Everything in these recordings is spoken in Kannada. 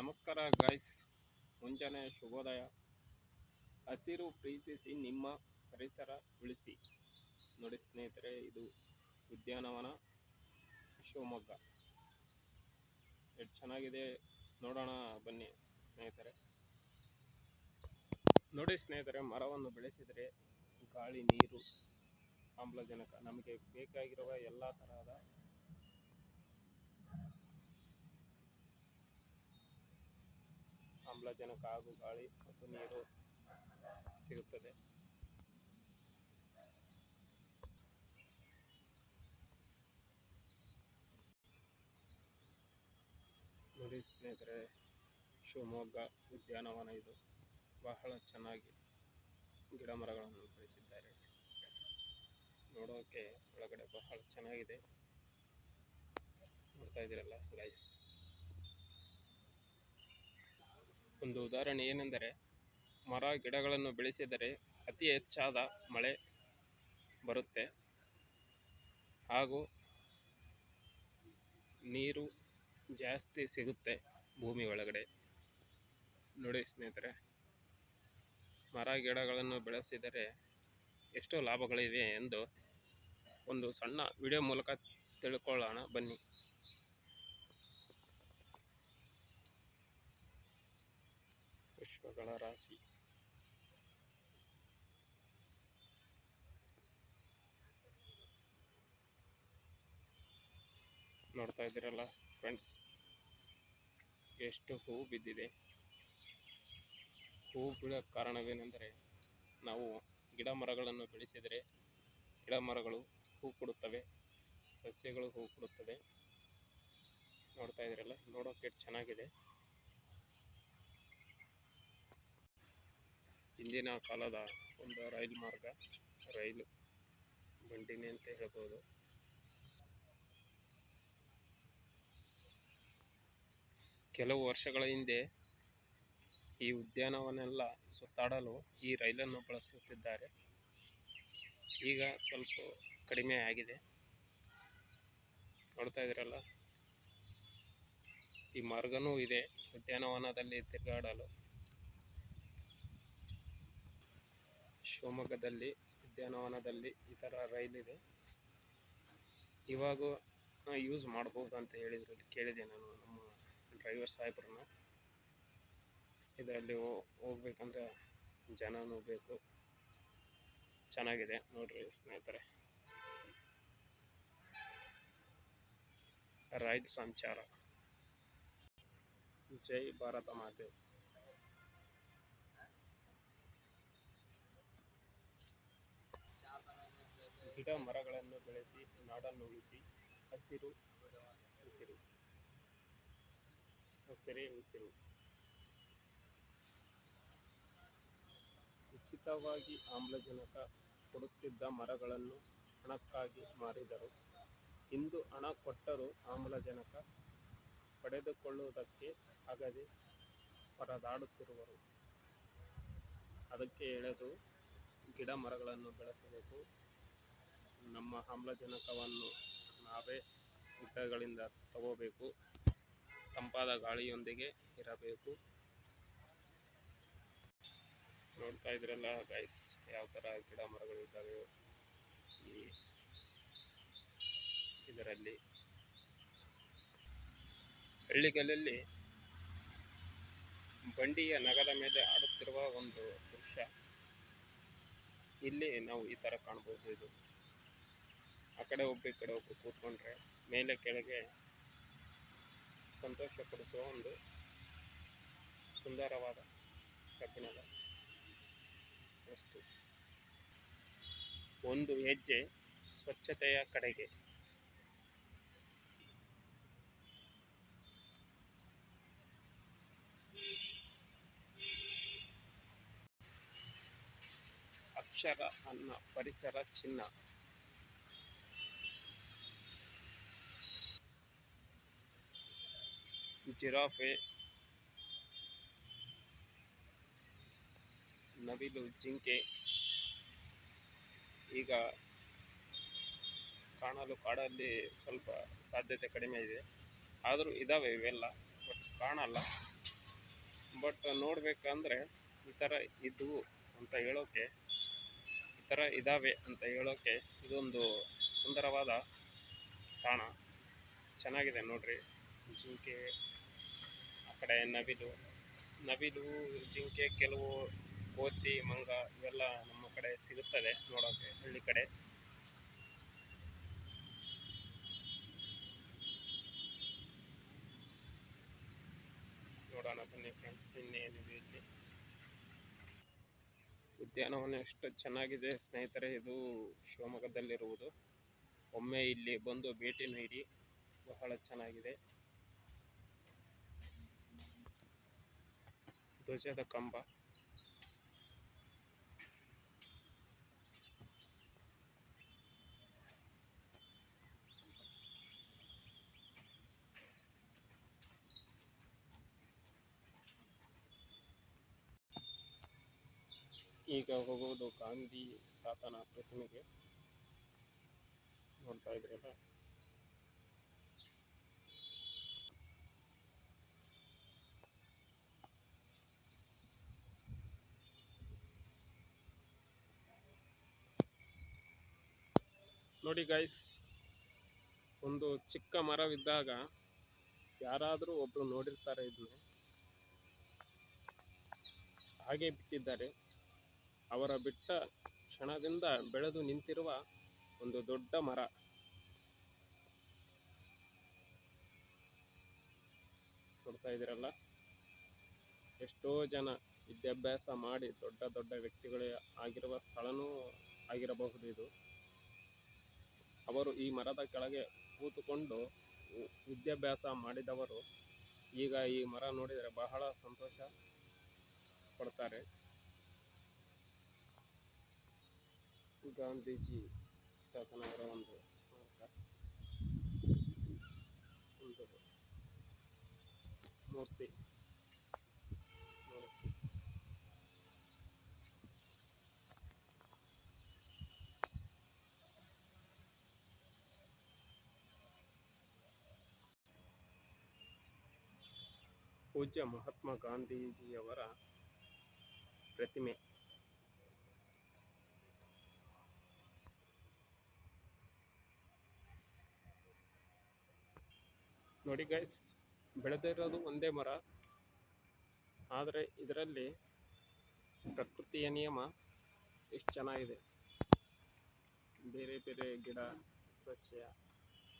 ನಮಸ್ಕಾರ ಗಾಯ್ಸ್ ಮುಂಜಾನೆ ಶುಭೋದಯ. ಹಸಿರು ಪ್ರೀತಿಸಿ ನಿಮ್ಮ ಪರಿಸರ ಉಳಿಸಿ. ನೋಡಿ ಸ್ನೇಹಿತರೆ, ಇದು ಉದ್ಯಾನವನ ಶಿವಮೊಗ್ಗ. ಎಷ್ಟು ಚೆನ್ನಾಗಿದೆ ನೋಡೋಣ ಬನ್ನಿ ಸ್ನೇಹಿತರೆ. ನೋಡಿ ಸ್ನೇಹಿತರೆ, ಮರವನ್ನು ಬೆಳೆಸಿದರೆ ಗಾಳಿ, ನೀರು, ಆಮ್ಲಜನಕ ನಮಗೆ ಬೇಕಾಗಿರುವ ಎಲ್ಲ ತರಹದ ಆಮ್ಲಜನಕ ಹಾಗೂ ಗಾಳಿ ಮತ್ತು ನೀರು ಸಿಗುತ್ತದೆ. ನೋಡಿ ಸ್ನೇಹಿತರೆ, ಶಿವಮೊಗ್ಗ ಉದ್ಯಾನವನ ಇದು ಬಹಳ ಚೆನ್ನಾಗಿ ಗಿಡ ಮರಗಳನ್ನು ಬೆಳೆಸಿದ್ದಾರೆ. ನೋಡೋಕೆ ಒಳಗಡೆ ಬಹಳ ಚೆನ್ನಾಗಿದೆ. ನೋಡ್ತಾ ಇದ್ದೀರಲ್ಲ ಗೈಸ್ ಒಂದು ಉದಾಹರಣೆ ಏನೆಂದರೆ, ಮರ ಗಿಡಗಳನ್ನು ಬೆಳೆಸಿದರೆ ಅತಿ ಹೆಚ್ಚಾದ ಮಳೆ ಬರುತ್ತೆ. ಹಾಗೂ ನೀರು ಜಾಸ್ತಿ ಸಿಗುತ್ತೆ ಭೂಮಿ ಒಳಗಡೆ. ನೋಡಿ ಸ್ನೇಹಿತರೆ, ಮರ ಗಿಡಗಳನ್ನು ಬೆಳೆಸಿದರೆ ಎಷ್ಟೋ ಲಾಭಗಳಿವೆ ಎಂದು ಒಂದು ಸಣ್ಣ ವಿಡಿಯೋ ಮೂಲಕ ತಿಳ್ಕೊಳ್ಳೋಣ ಬನ್ನಿ. ಪುಷ್ಪಗಳ ರಾಶಿ. ನೋಡ್ತಾ ಇದ್ದೀರಲ್ಲ ಫ್ರೆಂಡ್ಸ್ ಎಷ್ಟು ಹೂವು ಬಿದ್ದಿದೆ. ಹೂ ಬಿಡೋ ಕಾರಣವೇನೆಂದರೆ, ನಾವು ಗಿಡ ಮರಗಳನ್ನು ಬೆಳೆಸಿದರೆ ಗಿಡ ಮರಗಳು ಹೂ ಕೊಡುತ್ತವೆ, ಸಸ್ಯಗಳು ಹೂ ಕೊಡುತ್ತದೆ ನೋಡ್ತಾ ಇದ್ದೀರಲ್ಲ, ನೋಡೋಕೆ ಎಷ್ಟು ಚೆನ್ನಾಗಿದೆ. ಹಿಂದಿನ ಕಾಲದ ಒಂದು ರೈಲು ಮಾರ್ಗ, ರೈಲು ಬಂಡಿನೇ ಅಂತ ಹೇಳ್ಬೋದು. ಕೆಲವು ವರ್ಷಗಳ ಹಿಂದೆ ಈ ಉದ್ಯಾನವನ್ನೆಲ್ಲ ಸುತ್ತಾಡಲು ಈ ರೈಲನ್ನು ಬಳಸುತ್ತಿದ್ದಾರೆ. ಈಗ ಸ್ವಲ್ಪ ಕಡಿಮೆ ಆಗಿದೆ. ನೋಡ್ತಾ ಇದ್ದೀರಲ್ಲ? ಈ ಮಾರ್ಗನೂ ಇದೆ, ಉದ್ಯಾನವನದಲ್ಲಿ ತಿರುಗಾಡಲು. ಶಿವಮೊಗ್ಗದಲ್ಲಿ, ಉದ್ಯಾನವನದಲ್ಲಿ ಈ ಥರ ರೈಲಿದೆ. ಇವಾಗ ಯೂಸ್ ಮಾಡಬಹುದು ಅಂತ ಹೇಳಿದ್ರು. ಕೇಳಿದೆ ನಾನು ನಮ್ಮ ಡ್ರೈವರ್ ಸಾಹೇಬ್ರನ್ನ. ಇದರಲ್ಲಿ ಹೋಗ್ಬೇಕಂದ್ರೆ ಜನನೂ ಬೇಕು. ಚೆನ್ನಾಗಿದೆ ನೋಡ್ರಿ ಸ್ನೇಹಿತರೆ. ರೈಲ್ ಸಂಚಾರ. ಜೈ ಭಾರತ ಮಾತೆ. ಗಿಡ ಮರಗಳನ್ನು ಬೆಳೆಸಿ, ನಾಡನ್ನು ಉಳಿಸಿ, ಹಸಿರು ಉಸಿರು. ಹಸಿರೇ ಉಸಿರು. ಉಚಿತವಾಗಿ ಆಮ್ಲಜನಕ ಕೊಡುತ್ತಿದ್ದ ಮರಗಳನ್ನು ಹಣಕ್ಕಾಗಿ ಮಾರಿದರು. ಇಂದು ಹಣ ಕೊಟ್ಟರೂ ಆಮ್ಲಜನಕ ಪಡೆದುಕೊಳ್ಳುವುದಕ್ಕೆ ಆಗದೆ ಪರದಾಡುತ್ತಿರುವರು. ಅದಕ್ಕೆ ಎಳೆದು ಗಿಡ ಮರಗಳನ್ನು ಬೆಳೆಸಬೇಕು. ನಮ್ಮ ಆಮ್ಲಜನಕವನ್ನು ನಾವೇ ಗಿಡಗಳಿಂದ ತಗೋಬೇಕು. ತಂಪಾದ ಗಾಳಿಯೊಂದಿಗೆ ಇರಬೇಕು. ನೋಡ್ತಾ ಇದ್ರಲ್ಲ ಗೈಸ್ ಯಾವ ಥರ ಗಿಡ ಮರಗಳಿದ್ದಾವೆ ಈ ಇದರಲ್ಲಿ. ಹಳ್ಳಿಗಳಲ್ಲಿ ಬಂಡಿಯ ನಗದ ಮೇಲೆ ಆಡುತ್ತಿರುವ ಒಂದು ದೃಶ್ಯ. ಇಲ್ಲಿ ನಾವು ಈ ಥರ ಕಾಣ್ಬೋದು ಇದು. ಆ ಕಡೆ ಒಬ್ಬರು ಈ ಕಡೆ ಒಬ್ಬರು ಕೂತ್ಕೊಂಡ್ರೆ ಮೇಲೆ ಕೆಳಗೆ ಸಂತೋಷ ಪಡಿಸುವ ಒಂದು ಸುಂದರವಾದ ಕಬ್ಬಿಣದ ವಸ್ತು. ಒಂದು ಹೆಜ್ಜೆ ಸ್ವಚ್ಛತೆಯ ಕಡೆಗೆ. ಅಕ್ಷರ ಅನ್ನ ಪರಿಸರ ಚಿನ್ನ. ಜಿರಾಫೆ ನವಿಲು ಜಿಂಕೆ ಈಗ ಕಾಣಲು ಕಾಡಲ್ಲಿ ಸ್ವಲ್ಪ ಸಾಧ್ಯತೆ ಕಡಿಮೆ ಇದೆ. ಆದರೂ ಇದಾವೆ ಇವೆಲ್ಲ ಬಟ್ ಕಾಣಲ್ಲ. ಬಟ್ ನೋಡಬೇಕಂದ್ರೆ ಈ ಥರ ಇದ್ದವು ಅಂತ ಹೇಳೋಕೆ, ಈ ಥರ ಇದ್ದಾವೆ ಅಂತ ಹೇಳೋಕೆ ಇದೊಂದು ಸುಂದರವಾದ ತಾಣ. ಚೆನ್ನಾಗಿದೆ ನೋಡ್ರಿ. ಜಿಂಕೆ ಕಡೆ ನವಿಲು ನವಿಲು, ಜಿಂಕೆ, ಕೆಲವು ಕೋತಿ ಮಂಗ ಇವೆಲ್ಲ ನಮ್ಮ ಕಡೆ ಸಿಗುತ್ತದೆ ನೋಡೋಕೆ ಹಳ್ಳಿ ಕಡೆ. ನೋಡೋಣ ಬನ್ನಿ ಫ್ರೆಂಡ್ಸ್ ಇನ್ನೇನಿದೆ ಇಲ್ಲಿ? ಉದ್ಯಾನವನ ಎಷ್ಟು ಚೆನ್ನಾಗಿದೆ ಸ್ನೇಹಿತರೆ, ಇದು ಶಿವಮೊಗ್ಗದಲ್ಲಿರುವುದು. ಒಮ್ಮೆ ಇಲ್ಲಿ ಬಂದು ಭೇಟಿ ನೀಡಿ, ಬಹಳ ಚೆನ್ನಾಗಿದೆ. ಧ್ವಜದ ಕಂಬ ಈಗ ಹೋಗುವುದು ಗಾಂಧಿ ತಾತನ ಪ್ರತಿಮೆಗೆ ನೋಡ್ತಾ ಇದ್ರಲ್ಲ ನೋಡಿ ಗೈಸ್ ಒಂದು ಚಿಕ್ಕ ಮರವಿದ್ದಾಗ ಯಾರಾದರೂ ಒಬ್ರು ನೋಡಿರ್ತಾರೆ ಇದನ್ನ. ಹಾಗೆ ಬಿಟ್ಟಿದ್ದಾರೆ. ಅವರ ಬಿಟ್ಟ ಕ್ಷಣದಿಂದ ಬೆಳೆದು ನಿಂತಿರುವ ಒಂದು ದೊಡ್ಡ ಮರ. ನೋಡ್ತಾ ಇದ್ದೀರಲ್ಲ? ಎಷ್ಟೋ ಜನ ವಿದ್ಯಾಭ್ಯಾಸ ಮಾಡಿ ದೊಡ್ಡ ದೊಡ್ಡ ವ್ಯಕ್ತಿಗಳೇ ಆಗಿರುವ ಸ್ಥಳನೂ ಆಗಿರಬಹುದು ಇದು. ಅವರು ಈ ಮರದ ಕೆಳಗೆ ಕೂತುಕೊಂಡು ವಿದ್ಯಾಭ್ಯಾಸ ಮಾಡಿದವರು ಈಗ ಈ ಮರ ನೋಡಿದರೆ ಬಹಳ ಸಂತೋಷ ಪಡ್ತಾರೆ. ಗಾಂಧೀಜಿ ತಾತನವರ ಒಂದು ಮೂರ್ತಿ. ಪೂಜ್ಯ ಮಹಾತ್ಮ ಗಾಂಧೀಜಿಯವರ ಪ್ರತಿಮೆ. ನೋಡಿ ಗೈಸ್ ಬೆಳೆದಿರೋದು ಒಂದೇ ಮರ, ಆದರೆ ಇದರಲ್ಲಿ ಪ್ರಕೃತಿಯ ನಿಯಮ ಎಷ್ಟು ಚೆನ್ನಾಗಿದೆ. ಬೇರೆ ಬೇರೆ ಗಿಡ, ಸಸ್ಯ,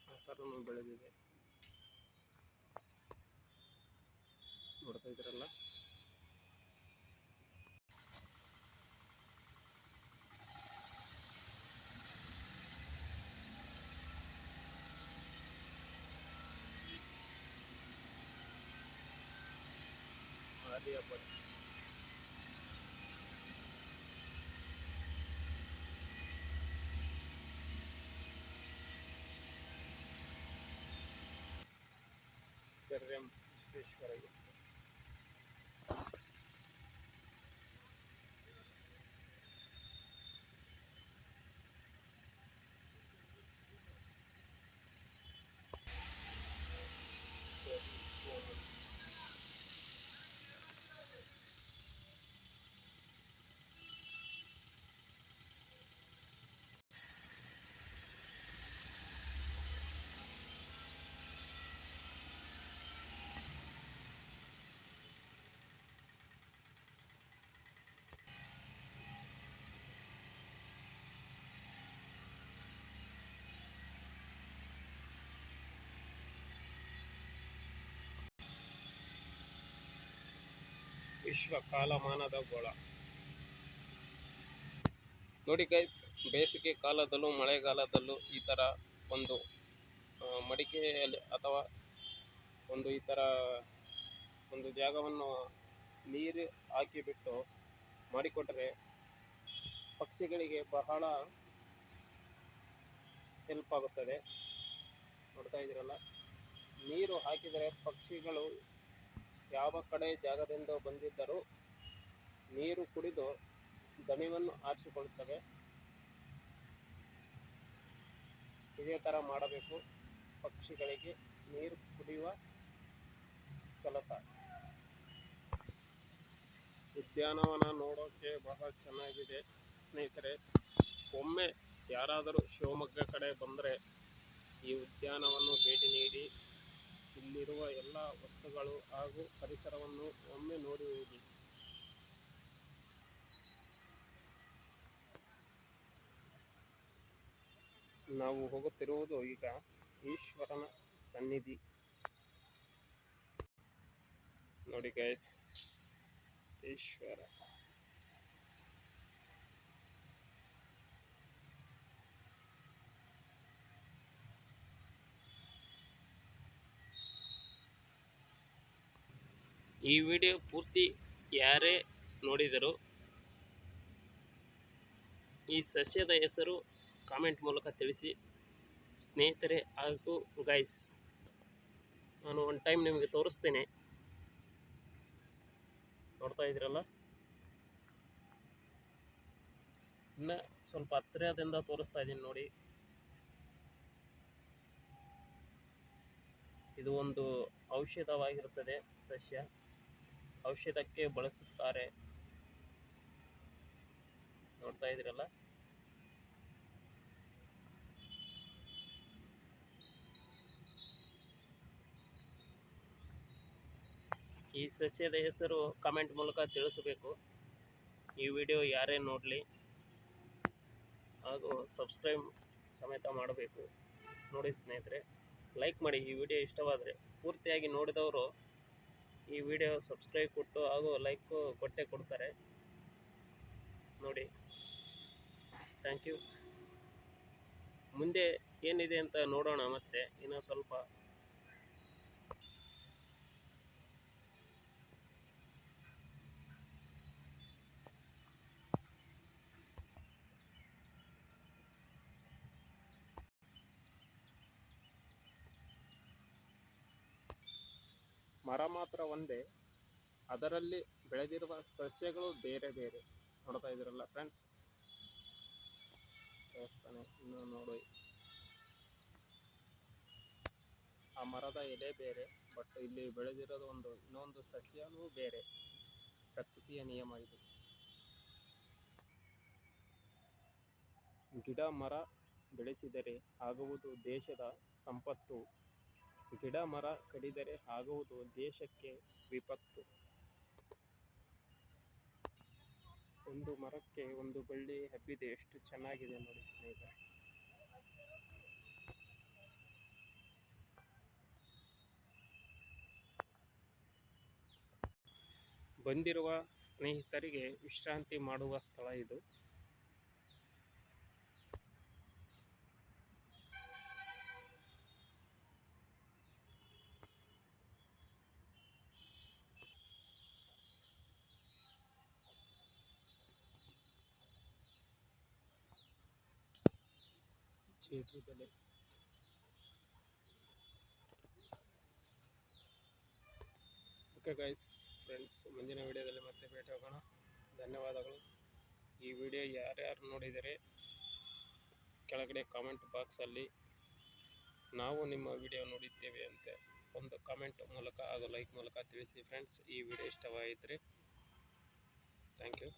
ಆ ಥರನೂ ಬೆಳೆದಿದೆ. ನೋಡ್ತಾ ಇದ್ದೀರಲ್ಲ? Aryabhata sir M Visvesvaraya. ವಿಶ್ವ ಕಾಲಮಾನದ ಗೋಳ ನೋಡಿ ಗೈಸ್ ಬೇಸಿಗೆ ಕಾಲದಲ್ಲೂ ಮಳೆಗಾಲದಲ್ಲೂ ಈ ಥರ ಒಂದು ಮಡಿಕೆಯಲ್ಲಿ ಅಥವಾ ಒಂದು ಈ ಥರ ಒಂದು ಜಾಗವನ್ನು ನೀರು ಹಾಕಿಬಿಟ್ಟು ಮಾಡಿಕೊಟ್ರೆ ಪಕ್ಷಿಗಳಿಗೆ ಬಹಳ ಹೆಲ್ಪ್ ಆಗುತ್ತದೆ. ನೋಡ್ತಾ ಇದ್ದೀರಲ್ಲ? ನೀರು ಹಾಕಿದರೆ ಪಕ್ಷಿಗಳು ಯಾವ ಕಡೆ ಜಾಗದಿಂದ ಬಂದಿದ್ದರೂ ನೀರು ಕುಡಿದು ದಣಿವನ್ನು ಆರಿಸಿಕೊಳ್ಳುತ್ತವೆ. ಇದೇ ಥರ ಮಾಡಬೇಕು. ಪಕ್ಷಿಗಳಿಗೆ ನೀರು ಕುಡಿಯುವ ಕೆಲಸ. ಉದ್ಯಾನವನ ನೋಡೋಕೆ ಬಹಳ ಚೆನ್ನಾಗಿದೆ. ಸ್ನೇಹಿತರೆ, ಒಮ್ಮೆ ಯಾರಾದರೂ ಶಿವಮೊಗ್ಗ ಕಡೆ ಬಂದರೆ ಈ ಉದ್ಯಾನವನ್ನು ಭೇಟಿ ನೀಡಿ. ಇಲ್ಲಿರುವ ಎಲ್ಲ ವಸ್ತುಗಳು ಹಾಗೂ ಪರಿಸರವನ್ನು ಒಮ್ಮೆ ನೋಡಿ ನಾವು ಹೋಗುತ್ತಿರುವುದು ಈಗ ಈಶ್ವರನ ಸನ್ನಿಧಿ. ನೋಡಿ ಗೈಸ್ ಈಶ್ವರ. ಈ ವಿಡಿಯೋ ಪೂರ್ತಿ ಯಾರೇ ನೋಡಿದರೂ ಈ ಸಸ್ಯದ ಹೆಸರು ಕಾಮೆಂಟ್ ಮೂಲಕ ತಿಳಿಸಿ. ಸ್ನೇಹಿತರೆ ಹಾಗೂ ಗೈಸ್ ನಾನು ಒನ್ ಟೈಮ್ ನಿಮಗೆ ತೋರಿಸ್ತೇನೆ. ನೋಡ್ತಾ ಇದ್ದೀರಲ್ಲ? ಇನ್ನು ಸ್ವಲ್ಪ ಹತ್ತಿರದಿಂದ ತೋರಿಸ್ತಾ ಇದ್ದೀನಿ ನೋಡಿ. ಇದು ಒಂದು ಔಷಧವಾಗಿರುತ್ತದೆ ಸಸ್ಯ. ಔಷಧಕ್ಕೆ ಬಳಸುತ್ತಾರೆ. ನೋಡ್ತಾ ಇದ್ರಲ್ಲ ಈ ಸಸ್ಯದ ಹೆಸರು ಕಮೆಂಟ್ ಮೂಲಕ ತಿಳಿಸಬೇಕು. ಈ ವಿಡಿಯೋ ಯಾರೇ ನೋಡಲಿ, ಹಾಗೂ ಸಬ್ಸ್ಕ್ರೈಬ್ ಸಮೇತ ಮಾಡಬೇಕು. ನೋಡಿ ಸ್ನೇಹಿತರೆ ಲೈಕ್ ಮಾಡಿ ಈ ವಿಡಿಯೋ ಇಷ್ಟವಾದರೆ, ಪೂರ್ತಿಯಾಗಿ ನೋಡಿದವರು ಈ ವಿಡಿಯೋ ಸಬ್ಸ್ಕ್ರೈಬ್ ಕೊಟ್ಟು ಹಾಗೂ ಲೈಕ್ ಕೊಟ್ಟೆ ಕೊಡ್ತಾರೆ. ನೋಡಿ. Thank you. ಮುಂದೆ ಏನಿದೆ ಅಂತ ನೋಡೋಣ ಮತ್ತೆ. ಇನ್ನೂ ಸ್ವಲ್ಪ ಮರ ಮಾತ್ರ ಒಂದೇ, ಅದರಲ್ಲಿ ಬೆಳೆದಿರುವ ಸಸ್ಯಗಳು ಬೇರೆ ಬೇರೆ. ನೋಡ್ತಾ ಇದ್ದೀರಲ್ಲ ಫ್ರೆಂಡ್ಸ್ ದೇವಸ್ಥಾನ ಇನ್ನು ನೋಡಿ. ಆ ಮರದ ಎಲೆ ಬೇರೆ ಬಟ್ ಇಲ್ಲಿ ಬೆಳೆದಿರೋದು ಒಂದು, ಇನ್ನೊಂದು ಸಸ್ಯನೂ ಬೇರೆ. ಪ್ರಕೃತಿಯ ನಿಯಮ ಇದು. ಗಿಡ ಮರ ಬೆಳೆಸಿದರೆ ಆಗುವುದು ದೇಶದ ಸಂಪತ್ತು. ಗಿಡ ಮರ ಕಡಿದರೆ ಆಗುವುದು ದೇಶಕ್ಕೆ ವಿಪತ್ತು. ಒಂದು ಮರಕ್ಕೆ ಒಂದು ಬಳ್ಳಿ ಹಬ್ಬಿದೆ, ಎಷ್ಟು ಚೆನ್ನಾಗಿದೆ ನೋಡಿ ಸ್ನೇಹಿತರೆ. ಬಂದಿರುವ ಸ್ನೇಹಿತರಿಗೆ ವಿಶ್ರಾಂತಿ ಮಾಡುವ ಸ್ಥಳ ಇದು. ಓಕೆ ಗೈಸ್ ಫ್ರೆಂಡ್ಸ್ ಮುಂದಿನ ವಿಡಿಯೋದಲ್ಲಿ ಮತ್ತೆ ಭೇಟಿ ಹೋಗೋಣ. ಧನ್ಯವಾದಗಳು. ಈ ವಿಡಿಯೋ ಯಾರ್ಯಾರು ನೋಡಿದರೆ ಕೆಳಗಡೆ ಕಾಮೆಂಟ್ ಬಾಕ್ಸಲ್ಲಿ ನಾವು ನಿಮ್ಮ ವಿಡಿಯೋ ನೋಡಿದ್ದೇವೆ ಅಂತ ಒಂದು ಕಾಮೆಂಟ್ ಮೂಲಕ ಹಾಗೂ ಲೈಕ್ ಮೂಲಕ ತಿಳಿಸಿ. ಫ್ರೆಂಡ್ಸ್ ಈ ವಿಡಿಯೋ ಇಷ್ಟವಾಗಿದ್ದರೆ ಥ್ಯಾಂಕ್ ಯು